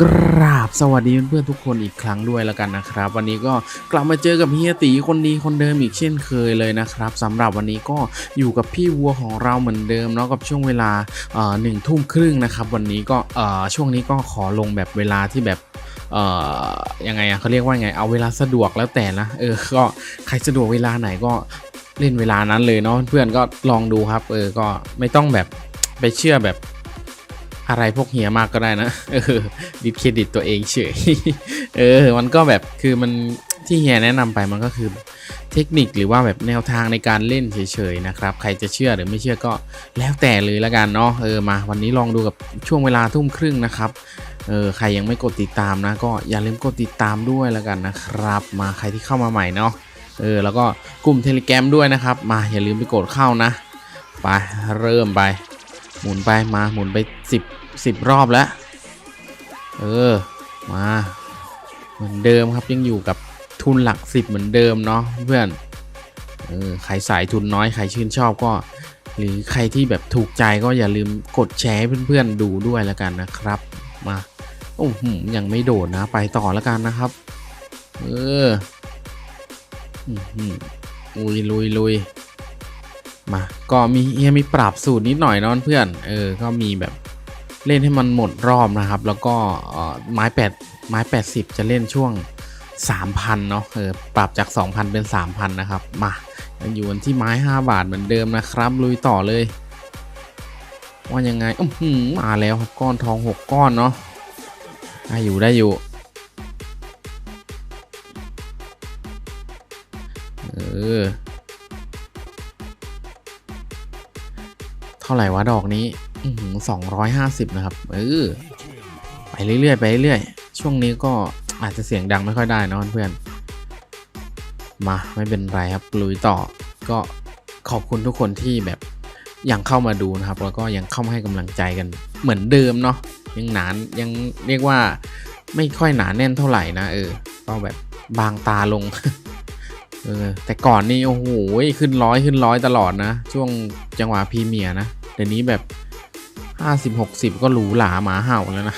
กราบสวัสดีเพื่อนๆทุกคนอีกครั้งด้วยแล้วกันนะครับ วันนี้ก็กลับมาเจอกับเฮียตีคนดีคนเดิมอีกเช่นเคยเลยนะครับสำหรับวันนี้ก็อยู่กับพี่วัวของเราเหมือนเดิมเนาะกับช่วงเวลาหนึ่งทุ่มครึ่งนะครับ วันนี้ก็ช่วงนี้ก็ขอลงแบบเวลาที่แบบเอ่อยังไงอะเขาเรียกว่าไงเอาเวลาสะดวกแล้วแต่นะเออก็ใครสะดวกเวลาไหนก็ เล่นเวลานั้นเลยเนาะเพื่อนก็ลองดูครับเออก็ไม่ต้องแบบไปเชื่อแบบอะไรพวกเฮียมากก็ได้นะเออดิสเครดิตตัวเองเฉยเออมันก็แบบคือมันที่เฮียแนะนำไปมันก็คือเทคนิคหรือว่าแบบแนวทางในการเล่นเฉยๆนะครับ ใครจะเชื่อหรือไม่เชื่อก็แล้วแต่เลยละกันเนาะเออมา วันนี้ลองดูกับช่วงเวลาทุ่มครึ่งนะครับเออใครยังไม่กดติดตามนะ ก็อย่าลืมกดติดตามด้วยละกันนะครับ มาใครที่เข้ามาใหม่เนาะ เออแล้วก็กลุ่มเทเล gram ด้วยนะครับ มาอย่าลืมไปกดเข้านะ ไปเริ่มไป หมุนไปมาหมุนไปสิบสิบรอบแล้ว เออมาเหมือนเดิมครับยังอยู่กับทุนหลักสิบเหมือนเดิมเนาะเพื่อนเออใครสายทุนน้อยใครชื่นชอบก็ หรือใครที่แบบถูกใจก็อย่าลืมกดแชร์ให้เพื่อนๆดูด้วยแล้วกันนะครับ มาโอ้โหยังไม่โดดนะไปต่อแล้วกันนะครับ เออ ลุยลุยลุยมา ก็มีเฮียมีปรับสูตรนิดหน่อยนอะเพื่อน เออ ก็มีแบบเล่นให้มันหมดรอบนะครับ แล้วก็เออไม้แปดไม้แปดสิบจะเล่นช่วง3,000เนาะ เออ ปรับจาก2,000เป็น3,000นนะครับ มาอยู่กันที่ไม้5บาทเหมือนเดิมนะครับ ลุยต่อเลย ว่ายังไงอื้อหือมาแล้วก้อนทอง6ก้อนเนาะได้อยู่ได้อยู่ อ เท่าไหร่วะดอกนี้สองร้อยห้าสิบนะครับ เออ ไปเรื่อยๆไปเรื่อยๆ ช่วงนี้ก็อาจจะเสียงดังไม่ค่อยได้นะเพื่อน มาไม่เป็นไรครับลุยต่อ ก็ขอบคุณทุกคนที่แบบยังเข้ามาดูนะครับ แล้วก็ยังเข้ามาให้กำลังใจกันเหมือนเดิมเนาะยังหนานยังเรียกว่าไม่ค่อยหนาแน่นเท่าไหร่นะเออก็แบบบางตาลง เออแต่ก่อนนี่โอ้โหขึ้นร้อยขึ้นร้อยตลอดนะ ช่วงจังหวะพรีเมียร์นะเดี๋ยวนี้แบบห้าสิบหกสิบก็หรูหราหมาเห่าแล้วนะ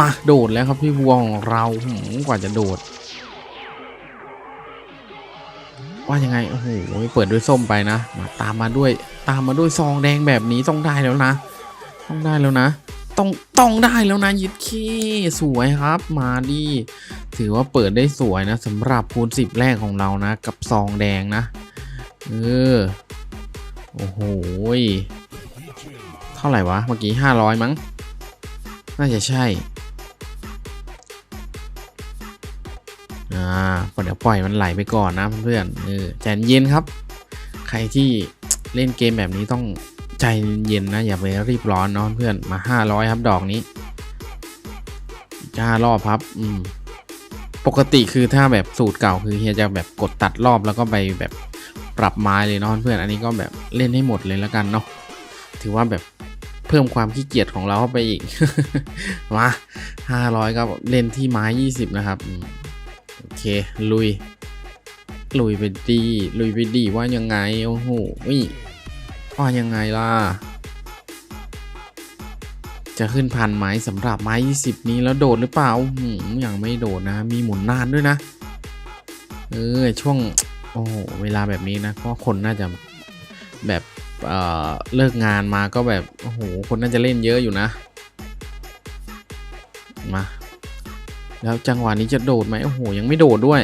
มาโดดแล้วครับพี่วัวของเราหืกว่าจะโดด ว่ายังไงโอ้โหเปิดด้วยส้มไปนะมาตามมาด้วยตามมาด้วยซองแดงแบบนี้ต้องได้แล้วนะ ต้องได้แล้วนะ ต้องต้องได้แล้วนะยิดขี้สวยครับมาดิถือว่าเปิดได้สวยนะสำหรับคูณสิบแรกของเรานะ กับซองแดงนะ เออ โอ้โหเท่าไหร่วะ เมื่อกี้ห้าร้อยมั้ง น่าจะใช่ อ่าเดี๋ยวปล่อยมันไหลไปก่อนนะเพื่อนเออใจเย็นครับ ใครที่เล่นเกมแบบนี้ต้อง ใจเย็นนะอย่าไปรีบร้อนเนาะเพื่อนมา500ครับดอกนี้จ้ารอบครับ อืม ปกติคือถ้าแบบสูตรเก่าคือเฮียจะแบบกดตัดรอบแล้วก็ไปแบบปรับไม้เลยเนาะเพื่อนอันนี้ก็แบบเล่นให้หมดเลยแล้วกันเนาะถือว่าแบบเพิ่มความขี้เกียจของเราเข้าไปอีกมา500ก็เล่นที่ไม้20นะครับโอเคลุยลุยไปดีลุยไปดีว่ายังไงโอ้โห วิว่ายังไงล่ะ จะขึ้นพันไหมสำหรับไม้20 นี้แล้วโดดหรือเปล่าหืยังไม่โดดนะ มีหมุนนานด้วยนะ เออช่วง โอ้โเวลาแบบนี้นะก็คนน่าจะแบบเอ่อเลิกงานมาก็แบบ โอ้โห คนน่าจะเล่นเยอะอยู่นะ มา แล้วจังหวะนี้จะโดดไหมโอ้โห ยังไม่โดดด้วย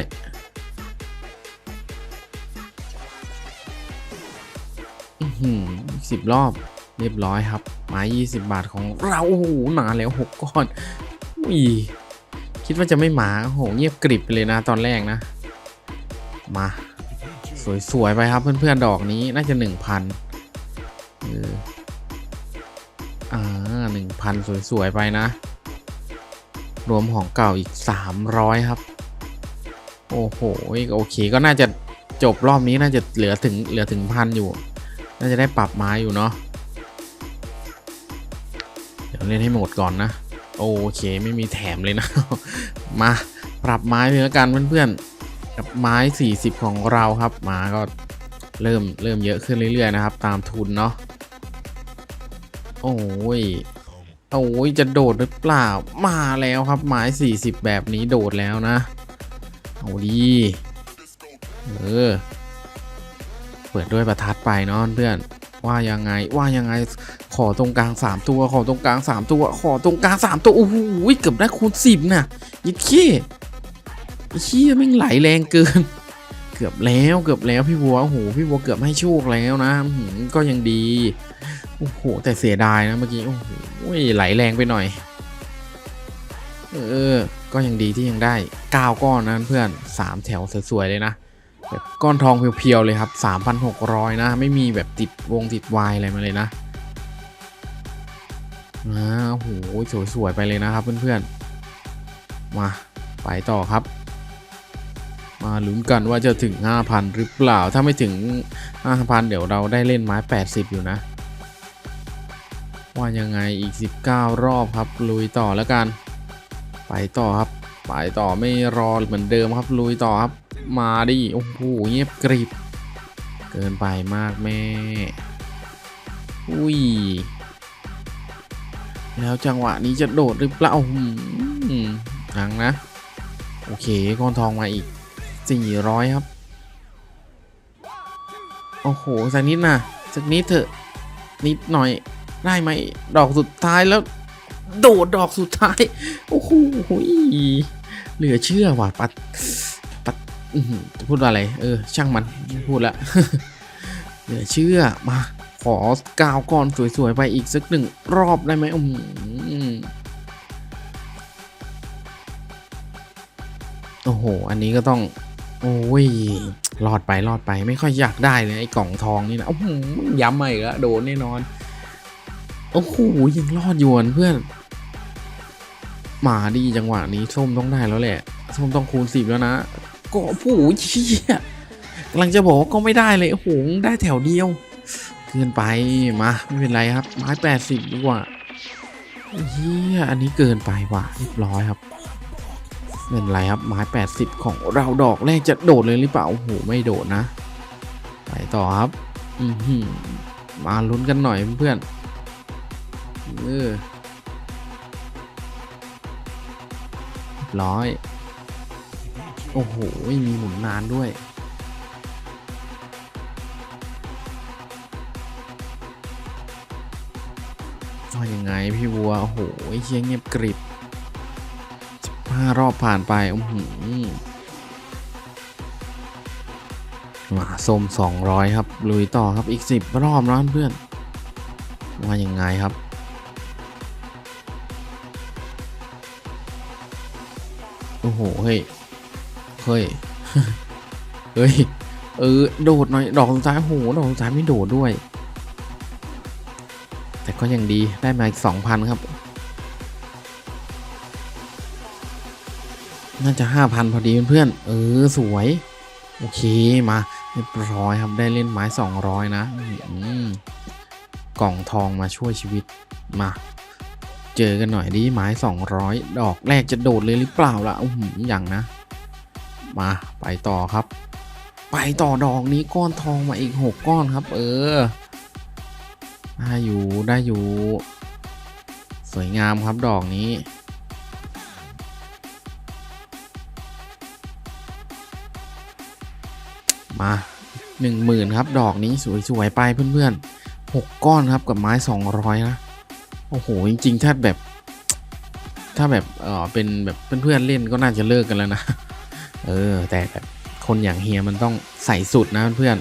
สิบรอบเรียบร้อยครับไม้ยี่สิบบาทของเราโอ้โหมาแล้วหกก้อนอุ้ยคิดว่าจะไม่มาโอ้โหเงียบกริบไปเลยนะตอนแรกนะ มา สวยๆไปครับเพื่อนๆดอกนี้น่าจะหนึ่งพันเอออ่าหนึ่งพันสวยๆไปนะ รวมของเก่าอีกสามร้อยครับ โอ้โหโอเคก็น่าจะจบรอบนี้น่าจะเหลือถึงเหลือถึงพันอยู่ น่าจะได้ปรับไม้อยู่เนาะเดี๋ยวเล่นให้หมดก่อนนะ โอเคไม่มีแถมเลยนะ มาปรับไม้เลยแล้วกันเพื่อนๆกับไม้ 40 ของเราครับมาก็เริ่มเริ่มเยอะขึ้นเรื่อยๆนะครับ ตามทุนเนาะโอ้ยโอ้ยจะโดดหรือเปล่ามาแล้วครับไม้ 40 แบบนี้โดดแล้วนะ เอาดีเออ เปิดด้วยประทัดไปเนาะเพื่อนว่ายังไงว่ายังไงขอตรงกลาง 3 ตัวขอตรงกลาง 3 ตัวขอตรงกลาง 3 ตัวโอ้โหเกือบได้คูณ10น่ะยิดขี้ขี้ยแม่ไหลแรงเกิน เกือบแล้วเกือบแล้วพี่วัวโอ้โหพี่วัวเกือบให้โชคแล้วนะก็ยังดีโอ้โหแต่เสียดายนะเมื่อกี้โอ้โหไหลแรงไปหน่อย เออ ก็ยังดีที่ยังได้9ก้อนนะเพื่อน3แถวสวยๆเลยนะ แบบก้อนทองเพียวๆเลยครับ 3,600 นะ ไม่มีแบบติดวงติดวายอะไรมาเลยนะอ่าโอ้โหสวยๆไปเลยนะครับเพื่อนๆ มาไปต่อครับ มาลุ้นกันว่าจะถึง 5,000 หรือเปล่า ถ้าไม่ถึง 5,000 เดี๋ยวเราได้เล่นไม้ 80 อยู่นะ ว่ายังไงอีก 19 รอบครับ ลุยต่อแล้วกัน ไปต่อครับ ไปต่อไม่รอเหมือนเดิมครับลุยต่อครับ มาดิ โอ้โห เงียบกริบ เกินไปมากแม่ อุ้ย แล้วจังหวะนี้จะโดดหรือเปล่าอืมหังนะ โอเคก้อนทองมาอีก 400 ครับ โอ้โห สักนิดนะสักนิดเถอะ นิดหน่อย ได้ไหม ดอกสุดท้ายแล้ว โดดดอกสุดท้าย โอ้โห เหลือเชื่อว่ะปัดปัด พูดว่าอะไร เออ ช่างมัน พูดละเหลือเชื่อ มา ขอกาวก้อนสวยๆ ไปอีกสักหนึ่งรอบได้ไหมอืมโอ้โห อันนี้ก็ต้อง โอ้ย รอดไปรอดไป ไม่ค่อยอยากได้เลยไอ้กล่องทองนี่นะโอ้โหย้ำมาอีกแล้วโดนแน่นอน โอ้โห ยังรอดอยู่เพื่อน มาดีจังหวะนี้ส้มต้องได้แล้วแหละ ส้มต้องคูณสิบแล้วนะ ก็โอ้เชี่ยกำลังจะบอกว่าก็ไม่ได้เลยโอ้โหได้แถวเดียว เกินไปมาไม่เป็นไรครับ ไม้แปดสิบดีกว่าเฮียอันนี้เกินไปว่ะเรียบร้อยครับไม่เป็นไรครับไม้แปดสิบของเราดอกแรกจะโดดเลยหรือเปล่าโอ้โหไม่โดดนะไปต่อครับอือหือมาลุ้นกันหน่อยเพื่อนเออร้อย โอ้โห มีหมุนนานด้วย ว่ายังไงพี่วัว โอ้โหเชียงเงียบกริบห้ารอบผ่านไปโอือหือมาส้ม200 ครับ ลุยต่อครับอีก 10 รอบนะเพื่อนว่ายังไงครับโอ้โห เฮ้ย เฮ้ย เฮ้ย เออ โดดหน่อย ดอกสุดท้ายโอ้โห ดอกสุดท้ายไม่โดดด้วย แต่ก็ยังดีได้มาอีก2,000ครับ น่าจะ5,000พอดีเพื่อนเออ สวย โอเค มาเรียบร้อยครับได้เล่นไม้200นะอืมกล่องทองมาช่วยชีวิตมา เจอกันหน่อยดิไม้200ดอกแรกจะโดดเลยหรือเปล่าล่ะอืออย่างนะ มาไปต่อครับ ไปต่อดอกนี้ก้อนทองมาอีก 6 ก้อนครับ เออได้อยู่ได้อยู่ สวยงามครับดอกนี้ มาหนึ่งหมื่นครับ ดอกนี้สวยๆไปเพื่อนๆหกก้อนครับกับไม้สองร้อยนะ โอ้โห จริงๆ ถ้าแบบ ถ้าแบบเออเป็นแบบเพื่อนๆเล่นก็น่าจะเลิกกันแล้วนะ เออ แต่แบบคนอย่างเฮียมันต้องใส่สุดนะเพื่อน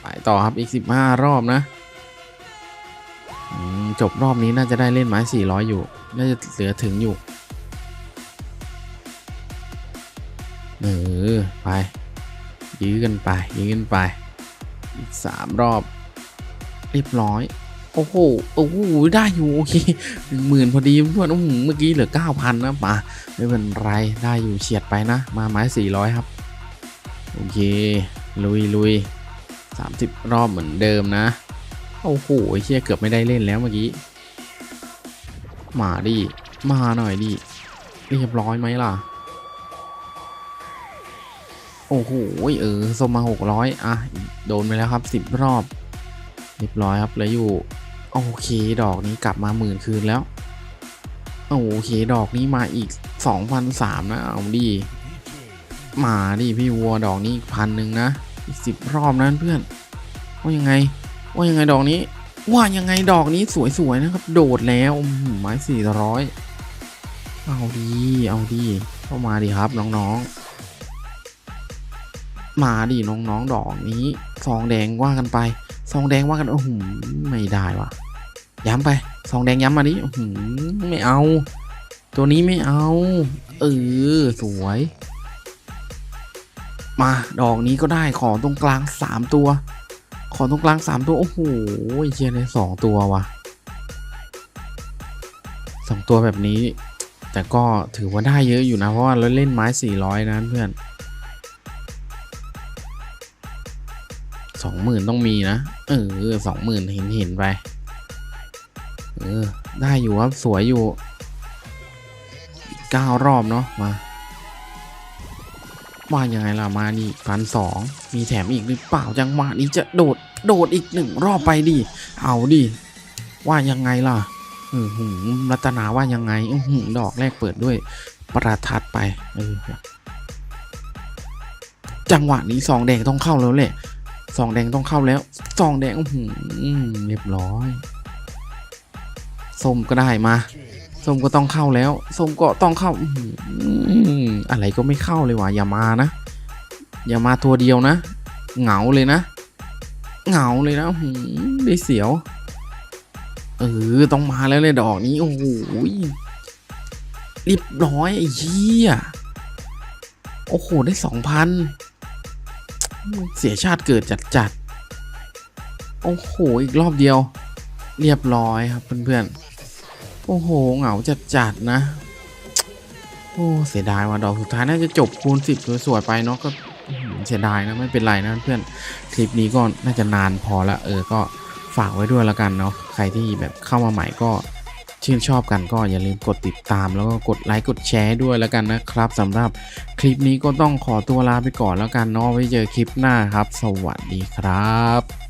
ไปต่อครับอีกสิบห้ารอบนะจบรอบนี้น่าจะได้เล่นไม้สี่ร้อยอยู่ น่าจะเหลือถึงอยู่ เออ ไป ยื้อกันไป ยื้อกันไป อีกสามรอบ เรียบร้อย โอ้โห โอ้โห ได้อยู่ โอเคหนึ่งหมื่นพอดีเพื่อนโอ้โหเมื่อกี้เหลือเก้าพันนะมาไม่เป็นไร ได้อยู่เฉียดไปนะ มาไม้สี่ร้อยครับ โอเค ลุยลุยสามสิบรอบเหมือนเดิมนะ โอ้โหเชี่ยเกือบไม่ได้เล่นแล้วเมื่อกี้ มาดิ มาหน่อยดิ เรียบร้อยไหมล่ะ โอ้โห เออสมมาหกร้อยอะ โดนไปแล้วครับสิบรอบ เรียบร้อยครับเหลืออยู่โอเคดอกนี้กลับมาหมื่นคืนแล้วโอเคดอกนี้มาอีกสองพันสามนะเอาดีมาดิพี่วัวดอกนี้อีกพันหนึ่งนะอีกสิบรอบนั้นเพื่อนว่ายังไง ว่ายังไงดอกนี้ ว่ายังไงดอกนี้สวยๆนะครับ โดดแล้วอื้อหือไม้สี่ร้อยเอาดีเอาดีเข้ามาดีครับน้องๆ มาดิน้องๆดอกนี้ซองแดงว่ากันไป ซองแดงว่ากันโอ้โหไม่ได้ว่ะ ย้ำไปซองแดงย้ำมาดิอื้อหือไม่เอา ตัวนี้ไม่เอา เออ สวย มาดอกนี้ก็ได้ขอตรงกลางสามตัว ขอตรงกลางสามตัว โอ้โหเชียร์ได้สองตัวว่ะสองตัวแบบนี้ แต่ก็ถือว่าได้เยอะอยู่นะ เพราะว่าเราเล่นไม้สี่ร้อยนะเพื่อน หมื่นต้องมีนะ เออสองหมื่นเห็นเห็นไป เออ ได้อยู่ครับ สวยอยู่เก้ารอบเนาะมาว่ายังไงล่ะมานี่พันสองมีแถมอีกหรือเปล่าจังหวะนี้จะโดดโดดอีกหนึ่งรอบไปดิเอาดิว่ายังไงล่ะอือหือรัตนาว่ายังไงอือหือดอกแรกเปิดด้วยประทัดไปเออจังหวะนี้ซองแดงต้องเข้าแล้วแหละ ซองแดงต้องเข้าแล้วซองแดงอือหือเรียบร้อยส้มก็ได้มาส้มก็ต้องเข้าแล้วส้มก็ต้องเข้าอือะไรก็ไม่เข้าเลยว่ะอย่ามานะ อย่ามาตัวเดียวนะ เหงาเลยนะ เหงาเลยนะหือได้เสียว เออต้องมาแล้วเลยดอกนี้โอ้โหเรียบร้อยไอ้เหี้ยโอ้โหได้สองพัน เสียชาติเกิดจัดจัดโอ้โห อีกรอบเดียว เรียบร้อยครับเพื่อนๆ โอ้โห เหงาจัดจัดนะ โอ้เสียดายว่ะดอกสุดท้ายน่าจะจบคูณสิบสวยๆไปเนาะก็เสียดายนะไม่เป็นไรนะเพื่อนคลิปนี้ก็น่าจะนานพอละเออก็ฝากไว้ด้วยแล้วกันเนาะใครที่แบบเข้ามาใหม่ก็ ชื่นชอบกันก็อย่าลืมกดติดตาม แล้วก็กดไลค์กดแชร์ด้วยแล้วกันนะครับสำหรับคลิปนี้ก็ต้องขอตัวลาไปก่อนแล้วกันเนาะไว้เจอคลิปหน้าครับ สวัสดีครับ